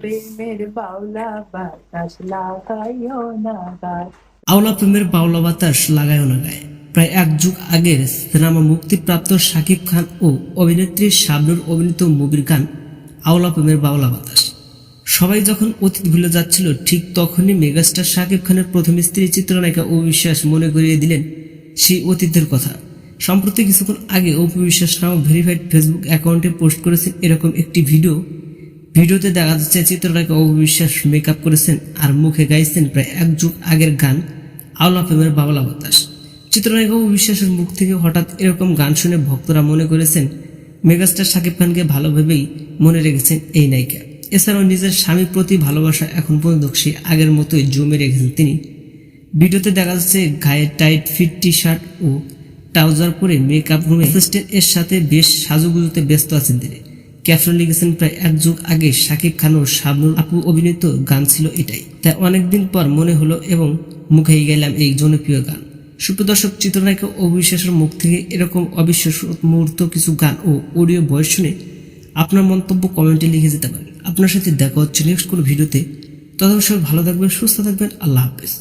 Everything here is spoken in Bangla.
প্রেমের বাউলা বাতাস লাগাইও না গায়। আওলা প্রেমের বাউলা বাতাস লাগায়ও না গায়ে। প্রায় এক যুগ আগের সিনেমা মুক্তিপ্রাপ্ত শাকিব খান ও অভিনেত্রী শাবনুর অভিনীত মুভির গান আওলা প্রেমের বাউলা বাতাস। সবাই যখন অতীত ভুলে যাচ্ছিল, ঠিক তখনই মেগাস্টার শাকিব খানের প্রথম স্ত্রী চিত্রনায়িকা অবিশ্বাস মনে করিয়ে দিলেন সেই অতীতের কথা। সম্প্রতি কিছুক্ষণ আগে অপু বিশ্বাস নামক ভেরিফাইড ফেসবুক অ্যাকাউন্টে পোস্ট করেছেন এরকম একটি ভিডিও ভিডিওতে দেখা যাচ্ছে চিত্রনায়িকা অবিশ্বাস মেকআপ করেছেন আর মুখে গাইছেন প্রায় এক যুগ আগের গান আওলা প্রেমের বাবলা বাতাস। চিত্রনায়িকা অপু বিশ্বাসের মুখ থেকে হঠাৎ এরকম গান শুনে ভক্তরা মনে করেছেন, মেগাস্টার শাকিব খানকে ভালোভাবেই মনে রেখেছেন এই নায়িকা। এছাড়াও নিজের স্বামীর প্রতি ভালোবাসা এখন পর্যন্ত সে আগের মতোই জমে রেখেছেন তিনি। ভিডিওতে দেখা যাচ্ছে গায়ে টাইট ফিট টি শার্ট ও ট্রাউজার পরে মেকআপ রুমে এর সাথে বেশ সাজুগুজুতে ব্যস্ত আছেন তিনি। ক্যাপশন লিখেছেন প্রায় এক যুগ আগে শাকিব খান ও শাবনুর আপু অভিনীত গান ছিল এটাই। তাই অনেকদিন পর মনে হলো এবং মুখেই গেলাম এই জনপ্রিয় গান। সুপ্রদর্শক চিত্রনায়িকা অবিশ্বাসের মুখ থেকে এরকম অবিশ্বাস মুহূর্ত কিছু গান ও অডিও ভয়েস শুনে আপনার মন্তব্য কমেন্টে লিখে যেতে পারেন। আপনার সাথে দেখা হচ্ছে নেক্সট কোনো ভিডিওতে। সবাই ভালো থাকবেন, সুস্থ থাকবেন, আল্লাহ হাফেজ।